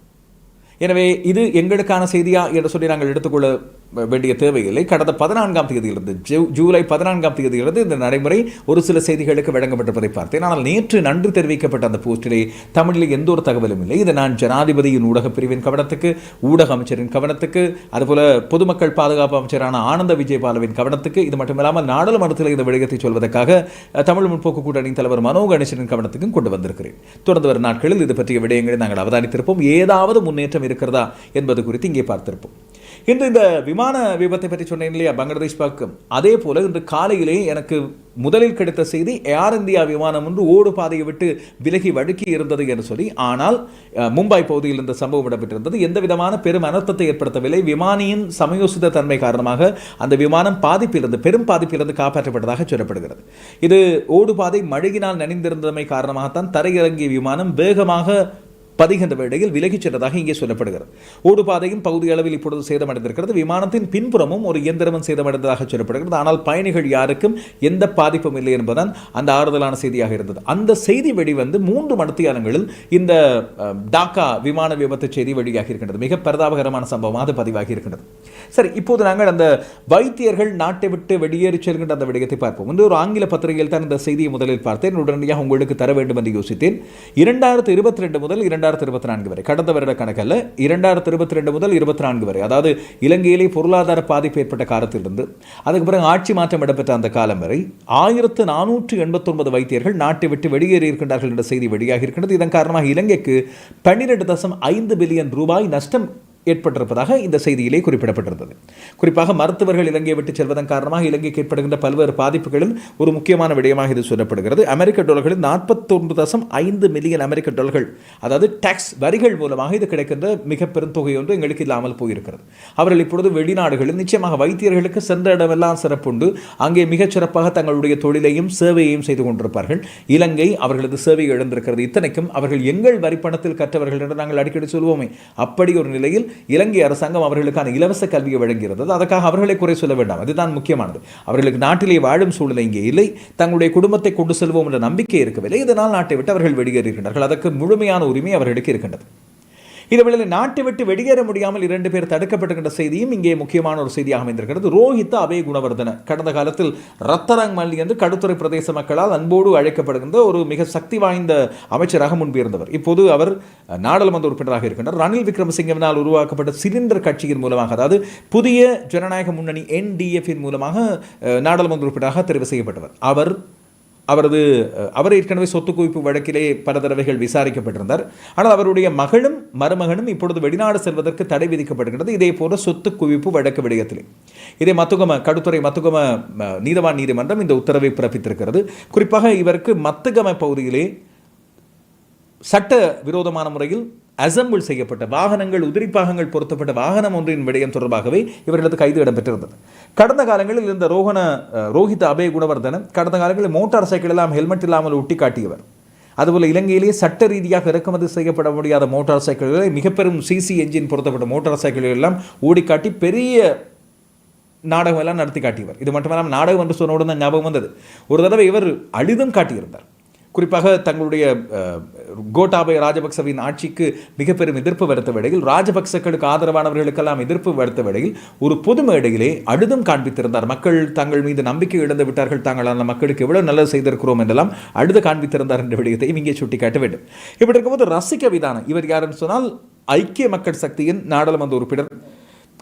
எனவே இது எங்களுக்கான செய்தியா என்று சொல்லி நாங்கள் எடுத்துக்கொள்ள வேண்டிய தேவையில்லை. கடந்த பதினான்காம் தேதியிலிருந்து ஜூ ஜூலை பதினான்காம் தேதியிலிருந்து இந்த நடைமுறை ஒரு சில செய்திகளுக்கு வழங்கப்பட்டிருப்பதை பார்த்தேன். ஆனால் நேற்று நன்றி தெரிவிக்கப்பட்ட அந்த போஸ்டிலே தமிழில் எந்த ஒரு தகவலும் இல்லை. இதை நான் ஜனாதிபதியின் ஊடகப் பிரிவின் கவனத்துக்கு ஊடக அமைச்சரின் கவனத்துக்கு அதுபோல பொதுமக்கள் பாதுகாப்பு அமைச்சரான ஆனந்த விஜயபாலவின் கவனத்துக்கு இது மட்டுமில்லாமல் நாடாளுமன்றத்தில் இந்த விடயத்தை சொல்வதற்காக தமிழ் முற்போக்கு கூட்டணியின் தலைவர் மனோ கணேசனின் கவனத்துக்கும் கொண்டு வந்திருக்கிறேன். தொடர்ந்து வரும் நாட்களில் இது பற்றிய விடயங்களை நாங்கள் அவதானித்திருப்போம். ஏதாவது முன்னேற்றம் இருக்கிறதா என்பது குறித்து இங்கே பார்த்திருப்போம். இன்று இந்த விமான விபத்தை பற்றி சொன்னேன் இல்லையா பங்களாதேஷ் பக்கம். அதே போல இன்று காலையிலே எனக்கு முதலில் கிடைத்த செய்தி ஏர் இந்தியா விமானம் ஒன்று ஓடு பாதையை விட்டு விலகி வழுக்கி இருந்தது என்று சொல்லி ஆனால் மும்பை பகுதியில் இந்த சம்பவம் இடம்பெற்றிருந்தது. எந்த விதமான பெரும் அனர்த்தத்தை ஏற்படுத்தவில்லை. விமானியின் சமயோசித தன்மை காரணமாக அந்த விமானம் பாதிப்பிலிருந்து பெரும் பாதிப்பிலிருந்து காப்பாற்றப்பட்டதாக சொல்லப்படுகிறது. இது ஓடுபாதை மழையினால் நனைந்திருந்தமை காரணமாகத்தான் தரையிறங்கிய விமானம் வேகமாக பதிகின்ற வேளையில் விலகிச் சென்றதாக இங்கே சொல்லப்படுகிறது. ஓடுபாதையும் பகுதி அளவில் இப்பொழுது சேதமடைந்திருக்கிறது. விமானத்தின் பின்புறமும் ஒரு இயந்திரமும் சேதமடைந்ததாக சொல்லப்படுகிறது. ஆனால் பயணிகள் யாருக்கும் எந்த பாதிப்பும் இல்லை என்பதுதான் அந்த ஆறுதலான செய்தியாக இருந்தது. அந்த செய்தி வெளிவந்து மூன்று மணித்தியாலங்களில் இந்த டாக்கா விமான விபத்து செய்தி வெளியாகி இருக்கின்றது. மிக பிரதாபகரமான சம்பவமாக அது பதிவாகி இருக்கின்றது. சரி இப்போது நாங்கள் அந்த வைத்தியர்கள் நாட்டை விட்டு வெளியேறி செல்கின்ற அந்த விடயத்தை பார்ப்போம். வந்து ஒரு ஆங்கில பத்திரிகையில் தான் இந்த செய்தியை முதலில் பார்த்தேன். உடனடியாக உங்களுக்கு தர வேண்டும் என்று யோசித்தேன். இரண்டாயிரத்து இருபத்தி ரெண்டு முதல் இரண்டாயிரத்து இருபத்தி நான்கு வரை. கடந்த வருட கணக்கல்ல இரண்டாயிரத்தி இருபத்தி ரெண்டு முதல் இருபத்தி நான்கு வரை. அதாவது இலங்கையிலே பொருளாதார பாதிப்பு ஏற்பட்ட காலத்திலிருந்து அதுக்கு பிறகு ஆட்சி மாற்றம் இடம்பெற்ற அந்த காலம் வரை ஆயிரத்து நானூற்று எண்பத்தொன்பது வைத்தியர்கள் நாட்டை விட்டு வெளியேறி இருக்கின்றார்கள் என்ற செய்தி வெளியாகி இருக்கின்றது. இதன் காரணமாக இலங்கைக்கு பன்னிரெண்டு தசம் ஐந்து பில்லியன் ரூபாய் நஷ்டம் ஏற்பட்டிருப்பதாக இந்த செய்தியிலே குறிப்பிடப்பட்டிருந்தது. குறிப்பாக மருத்துவர்கள் இலங்கையை விட்டு செல்வதன் காரணமாக இலங்கைக்கு ஏற்படுகின்ற பல்வேறு பாதிப்புகளில் ஒரு முக்கியமான விடயமாக இது சொல்லப்படுகிறது. அமெரிக்க டாலர்களில் நாற்பத்தொன்று தசம் ஐந்து மில்லியன் அமெரிக்க டாலர்கள் அதாவது டாக்ஸ் வரிகள் மூலமாக இது கிடைக்கின்ற மிக பெரும் தொகை ஒன்று எங்களுக்கு இல்லாமல் போயிருக்கிறது. அவர்கள் இப்பொழுது வெளிநாடுகளில் நிச்சயமாக வைத்தியர்களுக்கு சென்ற இடமெல்லாம் சிறப்புண்டு. அங்கே மிகச் சிறப்பாக தங்களுடைய தொழிலையும் சேவையையும் செய்து கொண்டிருப்பார்கள். இலங்கை அவர்களது சேவையை இழந்திருக்கிறது. இத்தனைக்கும் அவர்கள் எங்கள் வரிப்பணத்தில் கற்றவர்கள் என்று நாங்கள் அடிக்கடி சொல்வோமே. அப்படி ஒரு நிலையில் இலங்கை அரசாங்கம் அவர்களுக்கான இலவச கல்வியை வழங்குகிறது அதற்காக அவர்களை குறை சொல்ல வேண்டாம். அதுதான் முக்கியமானது. அவர்களுக்கு நாட்டிலே வாழும் சூழ்நிலை இங்கே இல்லை. தங்களுடைய குடும்பத்தை கொண்டு செல்வோம் என்ற நம்பிக்கை இருக்கவில்லை. இதனால் நாட்டை விட்டு அவர்கள் வெளியேறுகின்றார்கள். அதற்கு முழுமையான உரிமை அவர்களுக்கு இருக்கின்றது. இதுவேளை நாட்டை விட்டு வெளியேற முடியாமல் இரண்டு பேர் தடுக்கப்பட்டுகின்ற செய்தியும் இங்கே முக்கியமான ஒரு செய்தியாக அமைந்திருக்கிறது. ரோஹித் அபய குணவர்தன. கடந்த காலத்தில் ரத்தரங் மல்லி என்று கடுத்துறை பிரதேச மக்களால் அன்போடு அழைக்கப்படுகின்ற ஒரு மிக சக்தி வாய்ந்த அமைச்சராக முன்பிருந்தவர். இப்போது அவர் நாடாளுமன்ற உறுப்பினராக இருக்கின்றார். ரணில் விக்ரமசிங்கவினால் உருவாக்கப்பட்ட சிலிண்டர் கட்சியின் மூலமாக அதாவது புதிய ஜனநாயக முன்னணி என்டிஎஃபின் மூலமாக நாடாளுமன்ற உறுப்பினராக தெரிவு செய்யப்பட்டவர். அவர் அவரது அவர் ஏற்கனவே சொத்து குவிப்பு வழக்கிலே பல தடவைகள் விசாரிக்கப்பட்டிருந்தார். ஆனால் அவருடைய மகளும் மருமகனும் இப்பொழுது வெளிநாடு செல்வதற்கு தடை விதிக்கப்படுகிறது இதே போல சொத்து குவிப்பு வழக்கு விடயத்திலே. இதே மத்துகம கடுத்துறை மத்துகம நீதவான் நீதிமன்றம் இந்த உத்தரவை பிறப்பித்திருக்கிறது. குறிப்பாக இவருக்கு மத்துகம பகுதியிலே சட்ட விரோதமான முறையில் அசம்பிள் செய்யப்பட்ட வாகனங்கள் உதிரிப்பாகங்கள் பொருத்தப்பட்ட வாகனம் ஒன்றின் விடயம் தொடர்பாகவே இவர்களது கைது இடம்பெற்றிருந்தது. கடந்த காலங்களில் இந்த ரோஹன ரோஹித் அபய குணவர்தன கடந்த காலங்களில் மோட்டார் சைக்கிள் எல்லாம் ஹெல்மெட் இல்லாமல் ஒட்டி காட்டியவர் அதுபோல் இலங்கையிலேயே சட்ட ரீதியாக இறக்குமதி செய்யப்பட முடியாத மோட்டார் சைக்கிள்களை மிக பெரும் சிசி என்ஜின் பொருத்தப்பட்ட மோட்டார் சைக்கிள்கள் எல்லாம் ஓடிக்காட்டி பெரிய நாடகம் எல்லாம் நடத்தி காட்டியவர். இது மட்டுமல்லாமல் நாடகம் என்று சொன்னவுடன் தான் ஞாபகம் வந்தது. ஒரு தடவை இவர் அழுதும் காட்டியிருந்தார். குறிப்பாக தங்களுடைய கோட்டாபய ராஜபக்சவின் ஆட்சிக்கு மிக பெரும் எதிர்ப்பு வருத்த வேளையில் ராஜபக்சக்களுக்கு ஆதரவானவர்களுக்கெல்லாம் எதிர்ப்பு வருத்த வேளையில் ஒரு பொது மேடையிலே அழுதும் காண்பித்திருந்தார். மக்கள் தங்கள் மீது நம்பிக்கை இழந்து விட்டார்கள் தாங்கள் அந்த மக்களுக்கு எவ்வளவு நல்லது செய்திருக்கிறோம் என்றெல்லாம் அழுது காண்பித்திருந்தார் என்ற விடயத்தையும் இங்கே சுட்டிக்காட்ட வேண்டும். இப்படி இருக்கும்போது ரசிக்க விதானம். இவர் யாருன்னு சொன்னால் ஐக்கிய மக்கள் சக்தியின் நாடாளுமன்ற உறுப்பினர்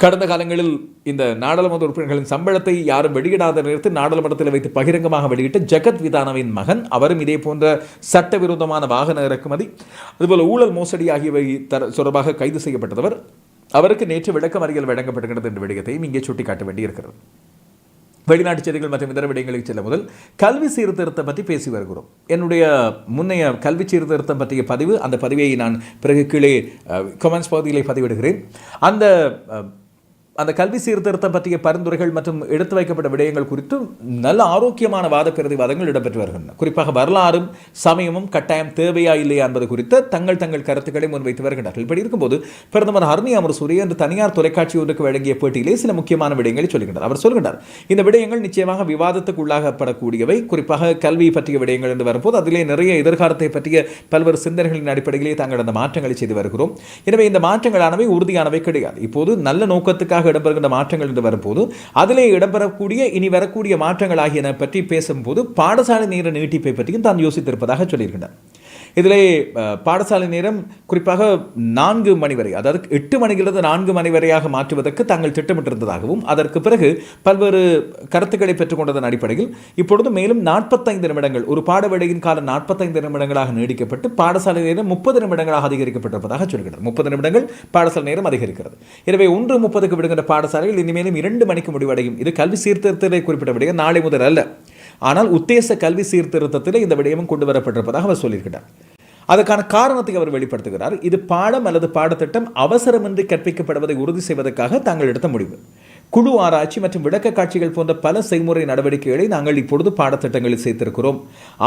கடந்த காலங்களில் இந்த நாடாளுமன்ற உறுப்பினர்களின் சம்பளத்தை யாரும் வெளியிடாத நேரத்தில் நாடாளுமன்றத்தில் வைத்து பகிரங்கமாக வெளியிட்ட ஜெகத் விதானவின் மகன் அவரும் இதே போன்ற சட்டவிரோதமான வாகன இறக்குமதி அதுபோல் ஊழல் மோசடி ஆகியவை தர தொடர்பாக கைது செய்யப்பட்டவர். அவருக்கு நேற்று விளக்கம் விளக்கமறியல் வழங்கப்படுகிறது என்ற விடயத்தையும் இங்கே சுட்டிக்காட்ட வேண்டியிருக்கிறது. வெளிநாட்டு செய்திகள் மற்றும் இதர விடயங்களுக்கு செல்ல முதல் கல்வி சீர்திருத்தம் பற்றி பேசி வருகிறோம். என்னுடைய முன்னைய கல்வி சீர்திருத்தம் பற்றிய பதிவு அந்த பதிவை நான் பிறகு கீழே கமெண்ட்ஸ் பகுதியிலே பதிவிடுகிறேன். அந்த அந்த கல்வி சீர்திருத்தம் பற்றிய பரிந்துரைகள் மற்றும் எடுத்து வைக்கப்பட்ட விடயங்கள் குறித்து நல்ல ஆரோக்கியமான வாத பிரதிவாதங்கள் இடம்பெற்று வருகின்றன. குறிப்பாக வரலாறும் சமயமும் கட்டாயம் தேவையா இல்லையா என்பது குறித்து தங்கள் தங்கள் கருத்துக்களை முன்வைத்து வருகின்றார்கள் இப்படி இருக்கும்போது பிரதமர் ஹர்னி அமர்சூரி என்று தனியார் தொலைக்காட்சி ஒன்றுக்கு வழங்கிய பேட்டியிலே சில முக்கியமான விடயங்களை சொல்கின்றார் அவர் சொல்கின்றார் இந்த விடயங்கள் நிச்சயமாக விவாதத்துக்கு உள்ளாகப்படக்கூடியவை. குறிப்பாக கல்வி பற்றிய விடயங்கள் என்று வரும்போது அதிலே நிறைய எதிர்காலத்தை பற்றிய பல்வேறு சிந்தனைகளின் அடிப்படையிலே தாங்கள் அந்த மாற்றங்களை செய்து வருகிறோம். எனவே இந்த மாற்றங்களானவை உறுதியானவை கிடையாது. இப்போது நல்ல நோக்கத்துக்காக இடம்பெறுகின்ற மாற்றங்கள் என்று வரும்போது அதிலே இடம்பெறக்கூடிய இனி வரக்கூடிய மாற்றங்கள் ஆகியன பற்றி பேசும்போது பாடசாலை நேர நீட்டிப்பை பற்றியும் தான் யோசித்திருப்பதாக சொல்லியிருக்கின்றார். இதிலே பாடசாலை நேரம் குறிப்பாக நான்கு மணி வரை அதாவது எட்டு மணியிலிருந்து நான்கு மணி வரையாக மாற்றுவதற்கு தாங்கள் திட்டமிட்டிருந்ததாகவும் அதற்கு பிறகு பல்வேறு கருத்துக்களை பெற்றுக்கொண்டதன் அடிப்படையில் இப்பொழுது மேலும் நாற்பத்தைந்து நிமிடங்கள் ஒரு பாடவேளையின் காலம் நாற்பத்தைந்து நிமிடங்களாக நீடிக்கப்பட்டு பாடசாலை நேரம் முப்பது நிமிடங்களாக அதிகரிக்கப்பட்டிருப்பதாக சொல்கிறார் முப்பது நிமிடங்கள் பாடசாலை நேரம் அதிகரிக்கிறது. எனவே ஒன்று முப்பதுக்கு விடுகின்ற பாடசாலைகள் இனிமேலும் இரண்டு மணிக்கு முடிவடையும். இது கல்வி சீர்திருத்தத்தை குறிப்பிட்ட நாளை முதல் அல்ல. ஆனால் உத்தேச கல்வி சீர்திருத்தத்திலே இந்த விடயமும் கொண்டு வரப்பட்டிருப்பதாக அவர் சொல்லியிருக்கிறார். அதற்கான காரணத்தை அவர் வெளிப்படுத்துகிறார். இது பாடம் அல்லது பாடத்திட்டம் அவசரமின்றி கற்பிக்கப்படுவதை உறுதி செய்வதற்காக தாங்கள் எடுத்த முடிவு. குழு ஆராய்ச்சி மற்றும் விளக்க காட்சிகள் போன்ற பல செய்முறை நடவடிக்கைகளை நாங்கள் இப்பொழுது பாடத்திட்டங்களில் சேர்த்திருக்கிறோம்.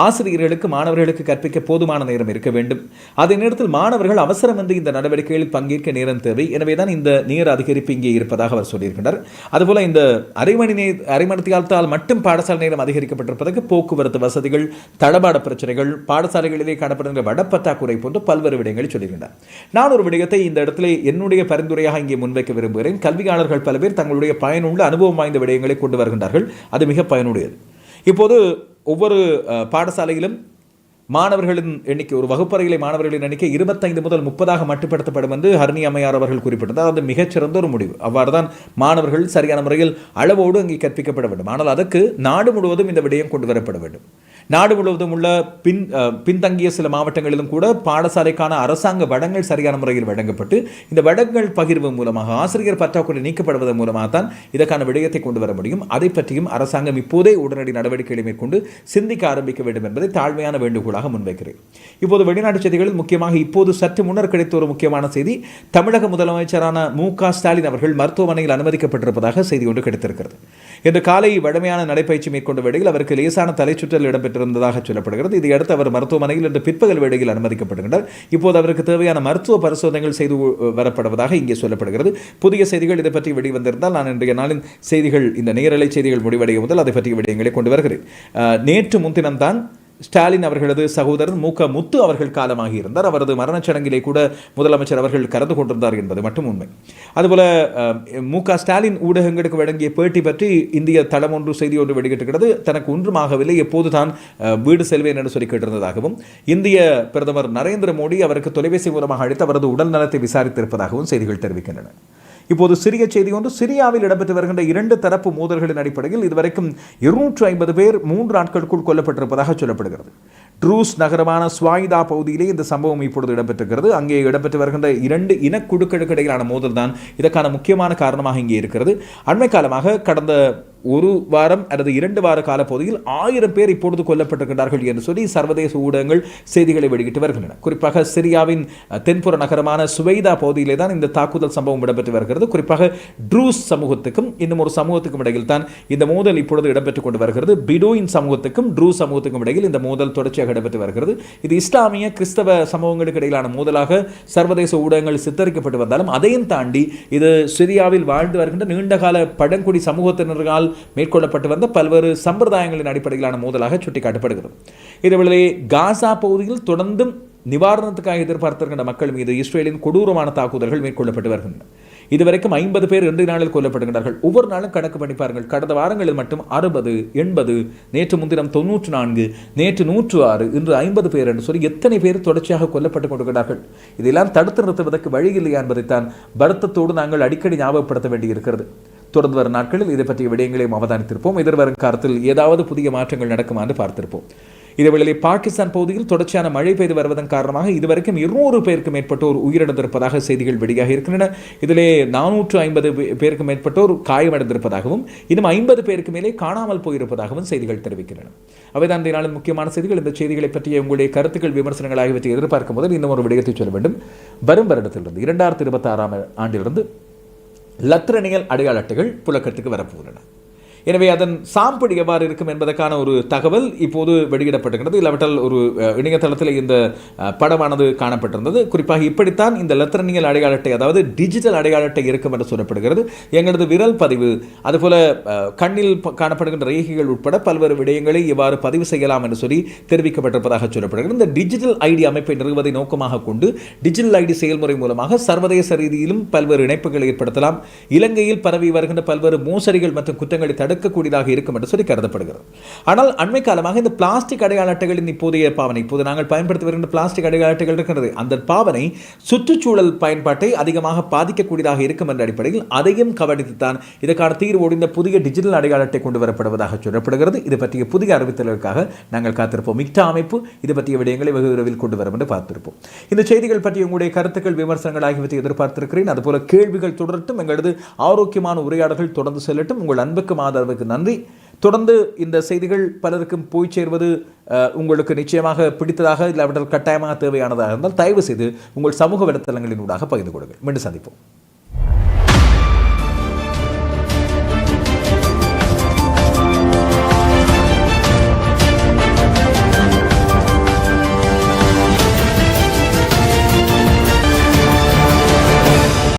ஆசிரியர்களுக்கு மாணவர்களுக்கு கற்பிக்க போதுமான நேரம் இருக்க வேண்டும். அதே நேரத்தில் மாணவர்கள் அவசரமின்றி இந்த நடவடிக்கைகளில் பங்கேற்க நேரம் தேவை. எனவேதான் இந்த நேர அதிகரிப்பு இங்கே இருப்பதாக அவர் சொல்லியிருக்கிறார். அதுபோல இந்த அரை மணி நே அரை மணி காலத்தால் மட்டும் பாடசாலை நேரம் அதிகரிக்கப்பட்டிருப்பதற்கு போக்குவரத்து வசதிகள் தளபாட பிரச்சனைகள் பாடசாலைகளிலே காணப்படுகின்ற வடப்பற்றாக்குறை போன்ற பல்வேறு விடயங்களை சொல்லியிருக்கிறார். நான் ஒரு விடயத்தை இந்த இடத்துல என்னுடைய பரிந்துரையாக இங்கே முன்வைக்க விரும்புகிறேன். கல்வியாளர்கள் பல பேர் தங்களுடைய பயனுள்ள அனுபவம் வாய்ந்த விடயங்களை கொண்டு வருகின்றார்கள். அது மிக பயனுடையது. இப்போது ஒவ்வொரு பாடசாலையிலும் மாணவர்களின் எண்ணிக்கை ஒரு வகுப்பறையிலே மாணவர்களின் எண்ணிக்கை இருபத்தைந்து முதல் முப்பதாக மட்டுப்படுத்தப்படும் என்று ஹர்னி அம்மையார் அவர்கள் குறிப்பிட்டிருந்தார். அது மிகச்சிறந்த ஒரு முடிவு. அவ்வாறு தான் மாணவர்கள் சரியான முறையில் அளவோடு அங்கே கற்பிக்கப்பட வேண்டும். ஆனால் அதற்கு நாடு முழுவதும் இந்த விடயம் கொண்டு வரப்பட வேண்டும். நாடு முழுவதும் உள்ள பின் பின்தங்கிய சில மாவட்டங்களிலும் கூட பாடசாலைக்கான அரசாங்க வடங்கள் சரியான முறையில் வழங்கப்பட்டு இந்த வடங்கள் பகிர்வு மூலமாக ஆசிரியர் பற்றாக்குறை நீக்கப்படுவதன் மூலமாக தான் இதற்கான விடயத்தை கொண்டு வர முடியும். அதை பற்றியும் அரசாங்கம் இப்போதே உடனடி நடவடிக்கைகளை மேற்கொண்டு சிந்திக்க ஆரம்பிக்க வேண்டும் என்பதை தாழ்மையான வேண்டுகோளாக முன்வைக்கிறேன். இப்போது வெளிநாட்டு செய்திகளில் முக்கியமாக இப்போது சற்று முன்னர் கிடைத்த ஒரு முக்கியமான செய்தி தமிழக முதலமைச்சரான மு க ஸ்டாலின் அவர்கள் மருத்துவமனையில் அனுமதிக்கப்பட்டிருப்பதாக செய்தி ஒன்று கிடைத்திருக்கிறது. இன்று காலை வழமையான நடைப்பயிற்சி மேற்கொண்ட வேளையில் அவருக்கு லேசான தலைச்சுற்றல் பெற்றிருந்ததாக சொல்லப்படுகிறது. இதையடுத்து அவர் மருத்துவமனையில் இன்று பிற்பகல் வேளையில் அனுமதிக்கப்படுகின்றார். இப்போது அவருக்கு தேவையான மருத்துவ பரிசோதனைகள் செய்து வரப்படுவதாக இங்கே சொல்லப்படுகிறது. புதிய செய்திகள் இதை பற்றி வெளிவந்திருந்தால் நான் இன்றைய நாளின் செய்திகள் இந்த நேரலை செய்திகள் முடிவடையும் முதல் அதை பற்றிய விடயங்களை கொண்டு வருகிறேன். நேற்று முன்தினம்தான் ஸ்டாலின் அவர்களது சகோதரர் மு க முத்து அவர்கள் காலமாகி இருந்தார் அவரது மரணச் சடங்கிலே கூட முதலமைச்சர் அவர்கள் கலந்து கொண்டிருந்தார் என்பது மட்டும் உண்மை. அதுபோல மு க ஸ்டாலின் ஊடகங்களுக்கு வழங்கிய பேட்டி பற்றி இந்திய தளம் ஒன்று செய்தி ஒன்று வெளியிட்டிருக்கிறது. தனக்கு ஒன்றுமாகவில்லை. எப்போது தான் வீடு செல்வேன் என்று சொல்லி கேட்டிருந்ததாகவும் இந்திய பிரதமர் நரேந்திர மோடி அவருக்கு தொலைபேசி மூலமாக அழைத்து அவரது உடல் நலத்தை விசாரித்திருப்பதாகவும் செய்திகள் தெரிவிக்கின்றன. இப்போது சிறிய செய்தி ஒன்று. சிரியாவில் இடம்பெற்று வருகின்ற இரண்டு தரப்பு மோதல்களின் அடிப்படையில் இதுவரைக்கும் இருநூற்று ஐம்பது பேர் மூன்று நாட்களுக்குள் கொல்லப்பட்டிருப்பதாக சொல்லப்படுகிறது. ட்ரூஸ் நகரமான ஸ்வாய்தா பகுதியிலே இந்த சம்பவம் இப்பொழுது இடம்பெற்றிருக்கிறது. அங்கே இடம்பெற்று வருகின்ற இரண்டு இனக்குழுக்களுக்கு இடையிலான மோதல் தான் இதற்கான முக்கியமான காரணமாக இங்கே இருக்கிறது. அண்மை காலமாக கடந்த ஒரு வாரம் அல்லது இரண்டு வார கால பகுதியில் ஆயிரம் பேர் இப்பொழுது கொல்லப்பட்டிருக்கிறார்கள் என்று சொல்லி சர்வதேச ஊடகங்கள் செய்திகளை வெளியிட்டு வருகின்றன. குறிப்பாக சிரியாவின் தென்புற நகரமான சுவைதா பகுதியிலே தான் இந்த தாக்குதல் சம்பவம் இடம்பெற்று வருகிறது. குறிப்பாக ட்ரூஸ் சமூகத்துக்கும் இன்னும் ஒரு சமூகத்துக்கும் இடையில் தான் இந்த மோதல் இப்பொழுது இடம்பெற்றுக் கொண்டு வருகிறது. பிடோயின் சமூகத்துக்கும் ட்ரூஸ் சமூகத்துக்கும் இடையில் இந்த மோதல் தொடர்ச்சியாக இடம்பெற்று வருகிறது. இது இஸ்லாமிய கிறிஸ்தவ சமூகங்களுக்கு இடையிலான மோதலாக சர்வதேச ஊடகங்கள் சித்தரிக்கப்பட்டு வந்தாலும் அதையும் தாண்டி இது சிரியாவில் வாழ்ந்து வருகின்ற நீண்டகால பழங்குடி சமூகத்தினர்களால் மேற்கொள்ளப்பட்டு வந்த பல்வேறு சம்பிரதாயங்களின் அடிப்படையிலான மோதலாக சுட்டிக்காட்டப்படுகிறது. இதுவேளை காசா பகுதியில் தொடர்ந்தும் நிவாரணத்துக்காக எதிர்பார்த்திருக்கின்ற மக்கள் மீது இஸ்ரேலின் கொடூரமான தாக்குதல்கள் மேற்கொள்ளப்பட்டு வருகின்றன. இதுவரைக்கும் ஐம்பது பேர் இன்றைய நாளில் கொல்லப்படுகிறார்கள் ஒவ்வொரு நாளும் கணக்கு பண்ணி பாருங்கள். கடந்த வாரங்களில் மட்டும் அறுபது எண்பது நேற்று முன்தினம் தொன்னூற்று நான்கு நேற்று நூற்று ஆறு இன்று ஐம்பது பேர் என்று சொல்லி எத்தனை பேர் தொடர்ச்சியாக கொல்லப்பட்டு கொண்டிருக்கிறார்கள்? இதெல்லாம் தடுத்து நிறுத்துவதற்கு வழி இல்லையா என்பதைத்தான் வருத்தத்தோடு நாங்கள் அடிக்கடி ஞாபகப்படுத்த வேண்டியிருக்கிறது. தொடர்ந்து வரும் நாட்களில் இதை பற்றிய விடயங்களையும் அவதானித்திருப்போம். எதிர்வரும் காலத்தில் ஏதாவது புதிய மாற்றங்கள் நடக்குமா என்று பார்த்திருப்போம். இதேவேளை பாகிஸ்தான் பகுதியில் தொடர்ச்சியான மழை பெய்து வருவதன் காரணமாக இதுவரைக்கும் இருநூறு பேருக்கு மேற்பட்டோர் உயிரிழந்திருப்பதாக செய்திகள் வெளியாக இருக்கின்றன. இதிலே நானூற்று ஐம்பது பேருக்கு மேற்பட்டோர் காயமடைந்திருப்பதாகவும் இன்னும் ஐம்பது பேருக்கு மேலே காணாமல் போயிருப்பதாகவும் செய்திகள் தெரிவிக்கின்றன. அவைதான் இந்த நாளின் முக்கியமான செய்திகள். இந்த செய்திகளை பற்றிய உங்களுடைய கருத்துக்கள் விமர்சனங்கள் ஆகியவற்றை எதிர்பார்க்கும் போது இன்னும் ஒரு விடயத்தை சொல்ல வேண்டும். வரும் வருடத்திலிருந்து இரண்டாயிரத்தி இருபத்தி ஆறாம் ஆண்டிலிருந்து லத்திரனியல் அடையாள அட்டைகள் புழக்கத்துக்கு வரப்போகின்றன. எனவே அதன் சாம்பிள் எவ்வாறு இருக்கும் என்பதற்கான ஒரு தகவல் இப்போது வெளியிடப்பட்டிருக்கிறது. இல்லாவிட்டால் ஒரு இணையதளத்தில் இந்த படமானது காணப்பட்டிருந்தது. குறிப்பாக இப்படித்தான் இந்த லத்திரனியல் அடையாள அட்டை அதாவது டிஜிட்டல் அடையாள அட்டை இருக்கும் என்று சொல்லப்படுகிறது. எங்களது விரல் பதிவு அதுபோல கண்ணில் காணப்படுகின்ற ரேகைகள் உட்பட பல்வேறு விடயங்களை இவ்வாறு பதிவு செய்யலாம் என்று சொல்லி தெரிவிக்கப்பட்டிருப்பதாக சொல்லப்படுகிறது. இந்த டிஜிட்டல் ஐடி அமைப்பை நிறுவுவதை நோக்கமாக கொண்டு டிஜிட்டல் ஐடி செயல்முறை மூலமாக சர்வதேச ரீதியிலும் பல்வேறு இணைப்புகளை ஏற்படுத்தலாம். இலங்கையில் பரவி வருகின்ற பல்வேறு மோசடிகள் மற்றும் குற்றங்களை விளக்கக்கூடியதாக இருக்கும் என்று சொல்லி கருதப்படுகிறது. ஆனால் அண்மை காலமாக இந்த பிளாஸ்டிக் அடையாள அட்டைகளின் இப்போதைய பாவனை இப்போது நாங்கள் பயன்படுத்தி வருகின்ற பிளாஸ்டிக் அடையாள அட்டைகள் இருக்கிறது. அந்த பாவனை சுற்றுச்சூழல் பயன்பாட்டை அதிகமாக பாதிக்கக்கூடியதாக இருக்கும் என்ற அடிப்படையில் அதையும் கவனித்துத்தான் இதற்கான தீர்வோடு இந்த புதிய டிஜிட்டல் அடையாள அட்டை கொண்டு வரப்படுவதாக சொல்லப்படுகிறது. இது பற்றிய புதிய அறிவித்தலுக்காக நாங்கள் காத்திருப்போம். மிக்டா அமைப்பு இது பற்றிய விடயங்களை வெகு விரைவில் கொண்டு வரும் என்று பார்த்திருப்போம். இந்த செய்திகள் பற்றி உங்களுடைய கருத்துக்கள் விமர்சனங்கள் ஆகியவற்றை எதிர்பார்த்திருக்கிறேன். அதுபோல கேள்விகள் தொடரட்டும். எங்களது ஆரோக்கியமான உரையாடல்கள் தொடர்ந்து செல்லட்டும். உங்கள் அன்புக்கும் ஆதரவுக்கு நன்றி. தொடர்ந்து இந்த செய்திகள் பலருக்கும் போய் சேர்வது உங்களுக்கு நிச்சயமாக பிடித்ததாக இல்லாவிட்டால் கட்டாயமாக தேவையானதாக இருந்தால் தயவு செய்து உங்கள் சமூக வலைத்தளங்களின் ஊடாக பகிர்ந்து கொடுங்கள் மீண்டும் சந்திப்போம்.